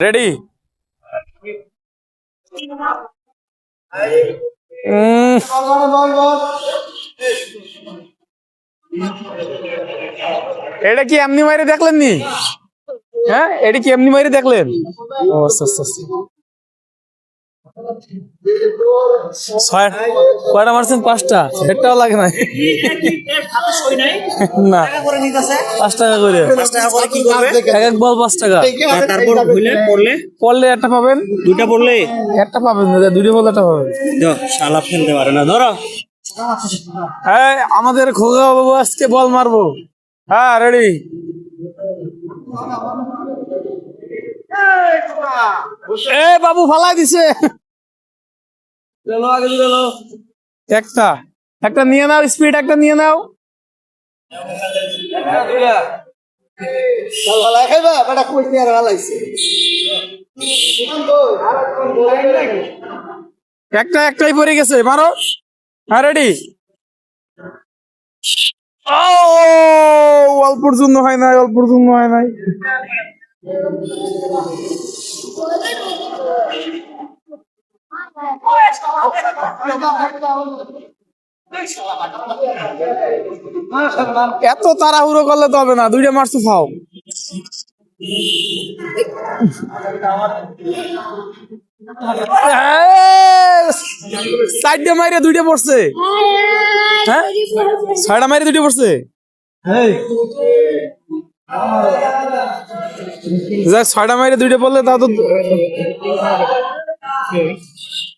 Ready এটা কি এমনি মাইরে দেখলেন নি? হ্যাঁ এটা কি এমনি মাইরে দেখলেন? ও আচ্ছা আচ্ছা আচ্ছা। কয়টা মারছেন? পাঁচটা। একটাও লাগে না না। পাঁচ টাকা করে। এক এক বল পাঁচ টাকা। তারপর পড়লে? পড়লে একটা পাবেন। দুইটা পড়লে? একটা পাবেন। দুটো বল একটা পাবেন। শালা ফেলতে পারে না। ধরো। হ্যাঁ আমাদের খোকা বাবু আজকে বল মারবো। হ্যাঁ রেডি। এ বাবু ফালাই দিছে। একটা। একটা নিয়ে নাও, স্পিড একটা নিয়ে নাও। একটা একটাই পড়ে গেছে, মারো। হ্যাঁ রেডি অল্পর জন্য হয় নাই, অল্পর জন্য হয় নাই। এত তাড়াহুড়ো করলে তো হবে না, দুইটা মারছো ফাও চারটে দুইটা পড়ছে। হ্যাঁ? ছয়টা মাইরে দুইটা পড়ছে। ছয়টা মাইরে দুইটা পড়লে তা তো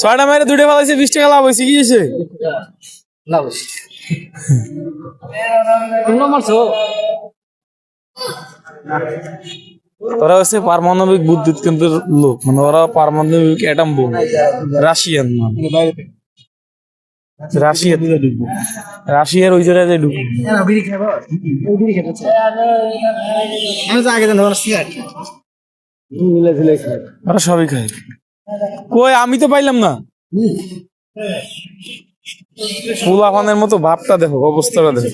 ছয়টা মাইরে দুইটা ফেলাইছে বিশ টাকা লাভ হয়েছে কি হয়েছে তোমরা মারছো? ওরা হচ্ছে পারমাণবিক বিদ্যুৎ কেন্দ্রের লোক মানে ওরা পারমাণবিক অ্যাটম বোম রাশিয়ান রাশিয়া থেকে। ঢুকবো রাশিয়ার ওই জায়গায় যে ঢুকবো ওরা সবই খায়। কই আমি তো পাইলাম না। ফুলাফানের মতো ভাবটা দেখো অবস্থাটা দেখো।